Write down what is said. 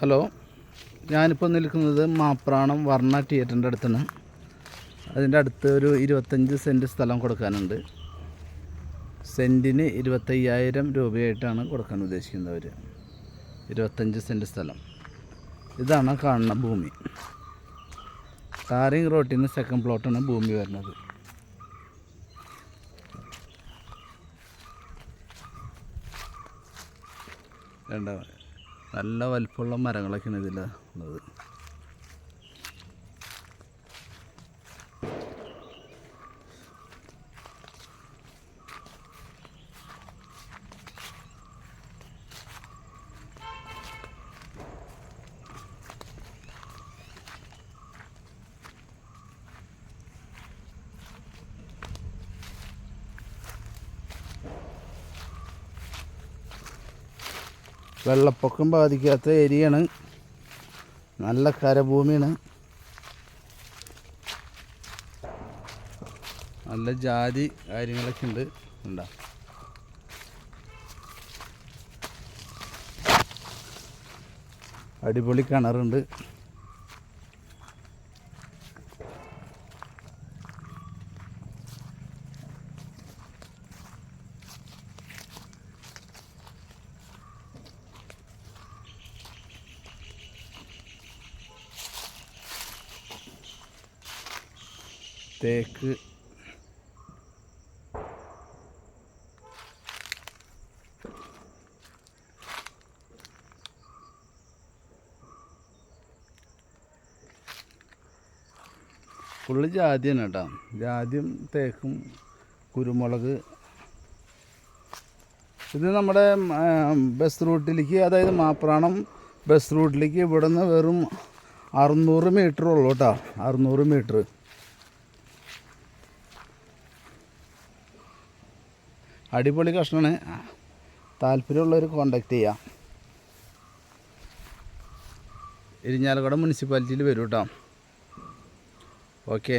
Hello ഞാനിപ്പോൾ നിൽക്കുന്നത് മാപ്രാണം വർണ തിയേറ്ററിന്റെ അടുത്താണ്. അതിന്റെ അടുത്ത് ഒരു ഇരുപത്തഞ്ച് സെന്റ് സ്ഥലം കൊടുക്കാനുണ്ട്. സെന്റിന് ഇരുപത്തയ്യായിരം രൂപയായിട്ടാണ് കൊടുക്കാൻ ഉദ്ദേശിക്കുന്നത് അവർ ഇരുപത്തഞ്ച് സെന്റ് സ്ഥലം. ഇതാണ് കാണുന്ന ഭൂമി. റോട്ടിൽ നിന്ന് സെക്കൻഡ് പ്ലോട്ടാണ് ഭൂമി വരുന്നത്. രണ്ട നല്ല വലിപ്പമുള്ള മരങ്ങളൊക്കെയാണ് ഇതിൽ ഉള്ളത് വെള്ളപ്പൊക്കം ബാധിക്കാത്ത ഏരിയയാണ്. നല്ല കരഭൂമിയാണ്. നല്ല ജാതി കാര്യങ്ങളൊക്കെ ഉണ്ട്. ഉണ്ടാ അടിപൊളി കിണറുണ്ട്. തേക്ക്. ഫുള്ള് ജാതിയാണ് കേട്ടോ. ജാതിയും തേക്കും കുരുമുളക്. ഇത് നമ്മുടെ ബസ് റൂട്ടിലേക്ക് അതായത് മാപ്രാണം ബസ് റൂട്ടിലേക്ക് ഇവിടെ നിന്ന് വെറും അറുന്നൂറ് മീറ്റർ ഉള്ളൂ കേട്ടോ. അറുന്നൂറ് മീറ്റർ. അടിപൊളി കഷ്ണമാണ് താല്പര്യമുള്ളവർ കോണ്ടാക്ട് ചെയ്യാം. ഇരിഞ്ഞാലക്കുട മുനിസിപ്പാലിറ്റിയിൽ വരും കേട്ടോ ഓക്കെ